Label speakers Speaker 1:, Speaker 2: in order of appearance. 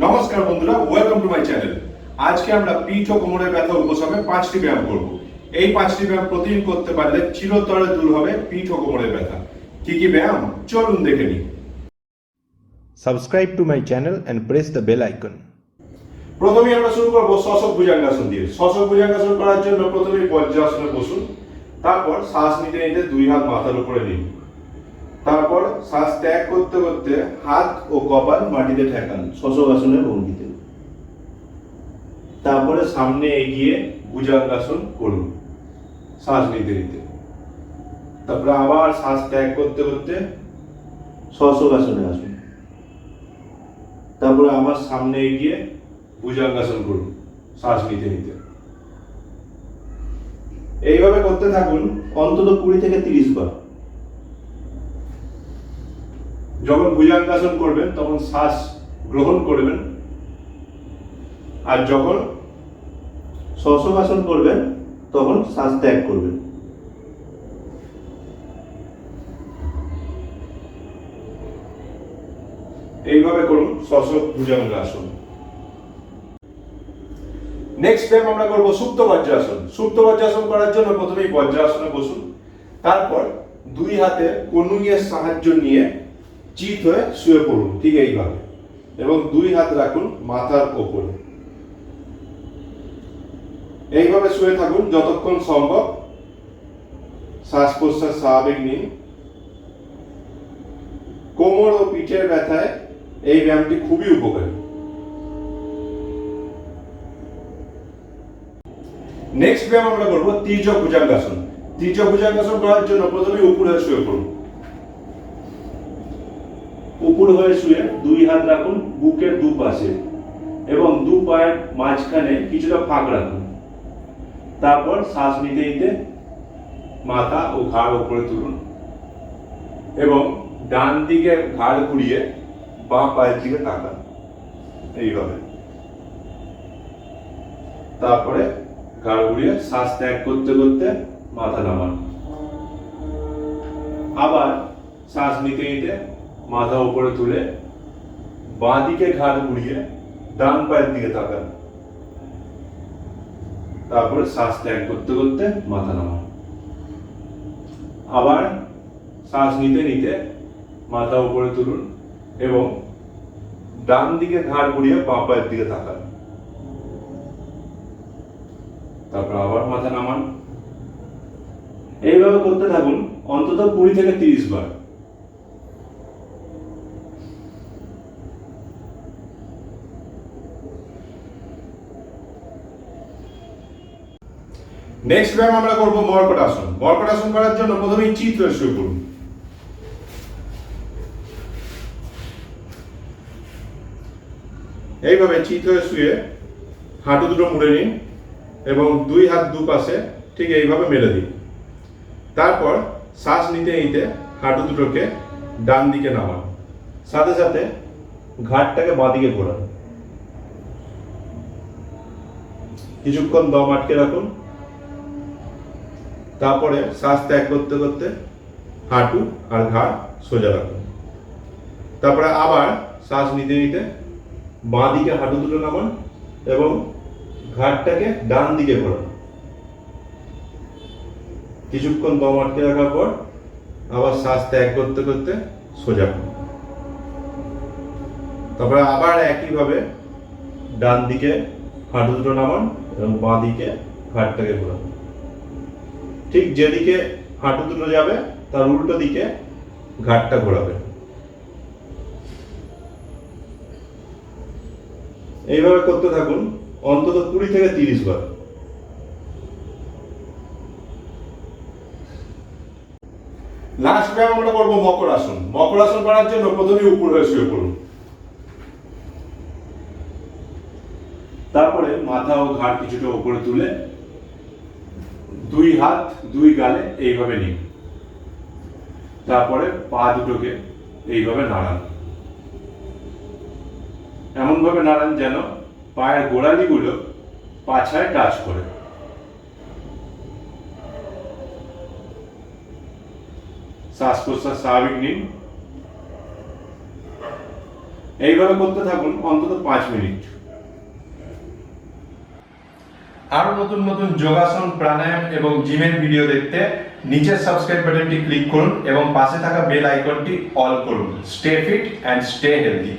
Speaker 1: নমস্কার বন্ধুরা welcome to my channel আজকে আমরা পিঠ ও কোমরের ব্যথা উপশমে পাঁচটি ব্যায়াম করব। এই পাঁচটি ব্যায়াম প্রতিদিন করতে পারলে চিরতরে দূর হবে পিঠ ও কোমরের ব্যথা। কি কি ব্যায়াম? চলুন দেখে নিই।
Speaker 2: Subscribe to my channel and press the bell icon.
Speaker 1: প্রথমে আমরা শুরু করব শশক ভুজাঙ্গাসন দিয়ে। শশক ভুজাঙ্গাসন করার জন্য প্রথমে বজ্রাসনে বসুন তারপর শ্বাস নিতে নিতে দুই হাত মাথার উপরে নিন। তারপর শ্বাস ত্যাগ করতে করতে হাত ও কপাল মাটিতে ঠেকান শশকাসনের ভঙ্গিতে তারপরে সামনে এগিয়ে ভুজাঙ্গাসন করুন, শ্বাস নিতে নিতে। তারপরে আবার শ্বাস ত্যাগ করতে করতে শশকাসনে আসুন। তারপরে আবার সামনে এগিয়ে ভুজাঙ্গাসন করুন, শ্বাস নিতে নিতে। এইভাবে করতে থাকুন অন্তত কুড়ি থেকে তিরিশ বার। যখন ভুজাঙ্গাসন করবেন, তখন শ্বাস গ্রহণ করবেন। আর যখন শশকাসন করবেন, তখন শ্বাস ত্যাগ করবেন। এইভাবে করুন শশক ভুজাঙ্গাসন নেক্সট ব্যায়াম আমরা করব সুপ্ত বজ্রাসন সুপ্ত বজ্রাসন করার জন্য প্রথমেই বজ্রাসনে বসুন। তারপর দুই হাতে কনুইয়ের সাহায্য নিয়ে চিত হয়ে শুয়ে পড়ুন, ঠিক এইভাবে। এবং দুই হাত রাখুন মাথার ওপরে। এইভাবে শুয়ে থাকুন যতক্ষণ সম্ভব। শ্বাস প্রশ্বাস স্বাভাবিক নিন। কোমর ও পিঠের ব্যথায় এই ব্যায়ামটি খুবই উপকারী। নেক্সট ব্যায়াম আমরা করব তির্যক ভুজাঙ্গাসন তির্যক ভুজাঙ্গাসন করার জন্য প্রথমে উপরে শুয়ে পড়ুন। উপর হয়ে শুয়ে দুই হাত রাখুন, বুকের দুপাশে, এবং দু পায়ের মাঝখানে কিছুটা ফাঁক রাখুন। তারপর শ্বাস নিতে নিতে মাথা ও ঘাড় উপরে তুলুন এবং ডান দিকে ঘাড় ঘুরিয়ে বাঁ পায়ের দিকে তাকান। এইভাবে। তারপরে ঘাড় ঘুরিয়ে শ্বাস ত্যাগ করতে করতে মাথা নামান। আবার শ্বাস নিতে নিতে মাথা উপরে তুলে বাঁ দিকে ঘাড় ঘুরিয়ে ডান পায়ের দিকে তাকান। তারপরে শ্বাস ত্যাগ করতে করতে মাথা নামান। আবার শ্বাস নিতে নিতে মাথা উপরে তুলুন এবং ডান দিকে ঘাড় ঘুরিয়ে বাঁ পায়ের দিকে তাকান। তারপর আবার মাথা নামান। এইভাবে করতে থাকুন অন্তত কুড়ি থেকে তিরিশ বার। নেক্সট ব্যায়াম আমরা করব মর্কটাসন মর্কটাসন করার জন্য প্রথমেই চিত হয়ে শুয়ে পড়ুন এইভাবে চিত হয়ে শুয়ে হাঁটু দুটো মুড়ে নিন এবং দুই হাত দুপাশে ঠিক এইভাবে মেলে দিন। তারপর শ্বাস নিতে নিতে হাঁটু দুটোকে ডান দিকে নামান। সাথে সাথে ঘাটটাকে বাঁদিকে ঘোরান। কিছুক্ষণ দম আটকে রাখুন। তারপরে শ্বাস ত্যাগ করতে করতে হাঁটু আর ঘাড় সোজা রাখুন। তারপরে আবার শ্বাস নিতে নিতে বাঁ দিকে হাঁটু দুটো নামান এবং ঘাটটাকে ডান দিকে ঘোরান। কিছুক্ষণ দম আটকে রাখার পর আবার শ্বাস ত্যাগ করতে করতে সোজা করুন। তারপরে আবার একইভাবে ডান দিকে হাঁটু দুটো নামান এবং বাঁ দিকে ঘাটটাকে ঘোরান। ঠিক যেদিকে হাঁটু দুটো যাবে, তার উল্টো দিকে ঘাটটা ঘোরাবে। এইভাবে করতে থাকুন, অন্তত কুড়ি থেকে তিরিশ বার। লাস্ট ব্যায়াম আমরা করব মকর আসন। মকর আসন করার জন্য প্রথমে উপর হয়ে শুয়ে পড়ুন। তারপরে মাথা ও ঘাড় কিছুটা উপরে তুলে দুই হাত, দুই গালে এইভাবে নিন। তারপরে পা দুটোকে এইভাবে নাড়ান। এমন ভাবে নাড়ান যেন পায়ের গোড়ালিগুলো পাছায় টাচ করে। শ্বাস প্রশ্বাস স্বাভাবিক নিন। এইভাবে করতে থাকুন অন্তত পাঁচ মিনিট।
Speaker 2: আরও নতুন নতুন যোগাসন, প্রাণায়াম এবং জিমের ভিডিও দেখতে নিচের সাবস্ক্রাইব বাটনটি ক্লিক করুন এবং পাশে থাকা বেল আইকনটি অল করুন। Stay fit and stay healthy.